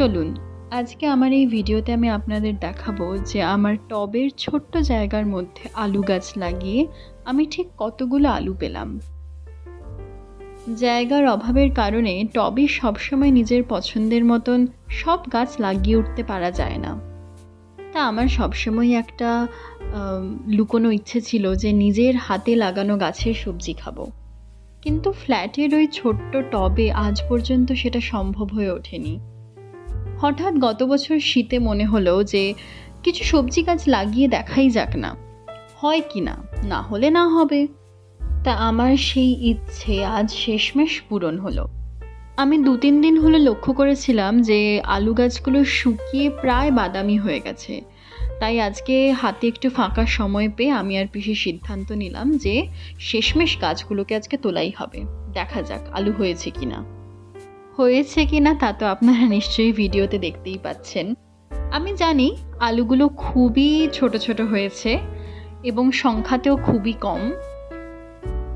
চলুন, আজকে আমার এই ভিডিওতে আমি আপনাদের দেখাবো যে আমার টবের ছোট্ট জায়গার মধ্যে আলু গাছ লাগিয়ে আমি ঠিক কতগুলো আলু পেলাম। জায়গার অভাবের কারণে টবে সবসময় নিজের পছন্দের মতন সব গাছ লাগিয়ে উঠতে পারা যায় না। তা আমার সবসময় একটা লুকোনো ইচ্ছে ছিল যে নিজের হাতে লাগানো গাছের সবজি খাব। কিন্তু ফ্ল্যাটের ওই ছোট্ট টবে আজ পর্যন্ত সেটা সম্ভব হয়ে ওঠেনি। হঠাৎ গত বছর শীতে মনে হলো যে কিছু সবজি গাছ লাগিয়ে দেখাই যাক না। হয় কি না? না হলে না হবে। তা আমার সেই ইচ্ছে আজ শেষমেশ পূরণ হলো। আমি দু তিন দিন হলো লক্ষ্য করেছিলাম যে আলু গাছগুলো শুকিয়ে প্রায় বাদামি হয়ে গেছে। তাই আজকে হাতে একটু ফাঁকা সময় পেয়ে আমি আর পিসি সিদ্ধান্ত নিলাম যে শেষমেশ গাছগুলোকে আজকে তোলাই হবে। দেখা যাক আলু হয়েছে কিনা। হয়েছে কি না তা তো আপনারা নিশ্চয়ই ভিডিওতে দেখতেই পাচ্ছেন। আমি জানি আলুগুলো খুবই ছোট ছোট হয়েছে এবং সংখ্যাতেও খুবই কম।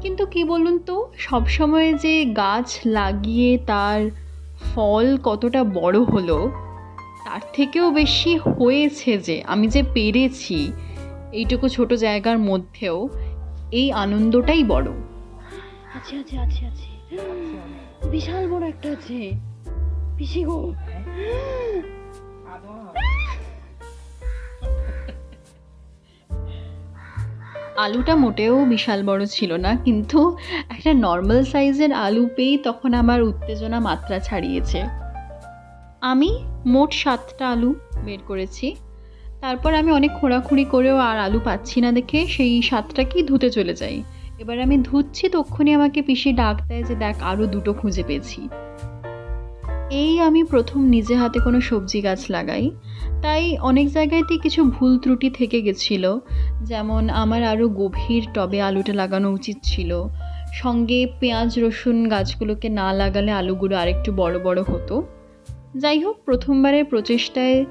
কিন্তু কি বলুন তো, সবসময় যে গাছ লাগিয়ে তার ফল কতটা বড় হলো, তার থেকেও বেশি হয়েছে যে, আমি যে পেরেছি এইটুকু ছোট জায়গার মধ্যেও, এই আনন্দটাই বড়। আচ্ছা আছে আছে আছে বিশাল বড় একটা আছে। পিসি গো। আলুটা মোটেও বিশাল বড় ছিল না, কিন্তু একটা নর্মাল সাইজের আলু পেয়েই তখন আমার উত্তেজনা মাত্রা ছাড়িয়েছে। আমি মোট সাতটা আলু বের করেছি। তারপর আমি অনেক খোঁড়াখুঁড়ি করেও আর আলু পাচ্ছি না দেখে সেই সাতটাকেই ধুতে চলে যাই। এবার আমি ধুচ্ছি, তক্ষুনি আমাকে পিসি ডাক দেয় যে, দেখ আরও দুটো খুঁজে পেয়েছি। এই আমি প্রথম নিজে হাতে কোনো সবজি গাছ লাগাই। তাই অনেক জায়গায়তেই কিছু ভুল ত্রুটি থেকে গেছিল। যেমন আমার আরও গভীর টবে আলুটা লাগানো উচিত ছিল। সঙ্গে পেঁয়াজ, রসুন গাছগুলোকে না লাগালে আলুগুলো আরেকটু বড় বড় হতো। যাই হোক, প্রথমবারের প্রচেষ্টায়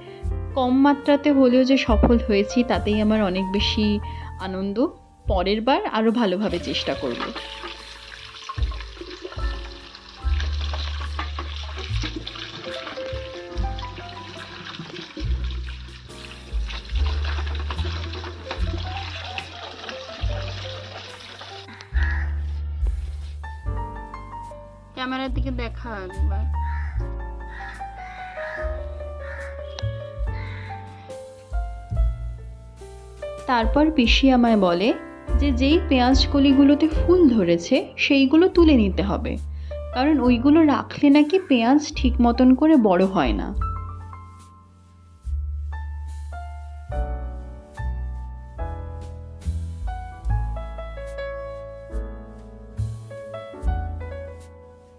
কম মাত্রাতে হলেও যে সফল হয়েছি, তাতেই আমার অনেক বেশি আনন্দ। পরের বার আরও ভালোভাবে চেষ্টা করব। ক্যামেরার দিকে দেখা একবার। তারপর পিসি আমায় বলে যে যেই পেঁয়াজ কলিগুলোতে ফুল ধরেছে, সেইগুলো তুলে নিতে হবে। কারণ ওইগুলো রাখলে নাকি পেঁয়াজ ঠিক মতন করে বড় হয় না।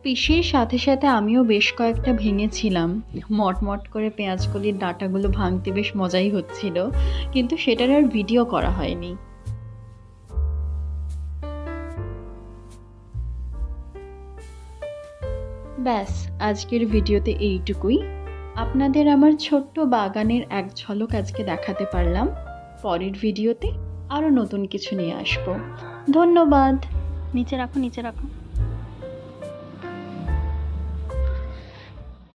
পিসির সাথে সাথে আমিও বেশ কয়েকটা ভেঙেছিলাম। মটমট করে পেঁয়াজকলির ডাঁটাগুলো ভাঙতে বেশ মজাই হচ্ছিল, কিন্তু সেটার আর ভিডিও করা হয়নি। ব্যাস, আজকের ভিডিওতে এইটুকুই। আপনাদের আমার ছোট্ট বাগানের এক ঝলক আজকে দেখাতে পারলাম। পরের ভিডিওতে আরও নতুন কিছু নিয়ে আসব। ধন্যবাদ। নিচে রাখো নিচে রাখো।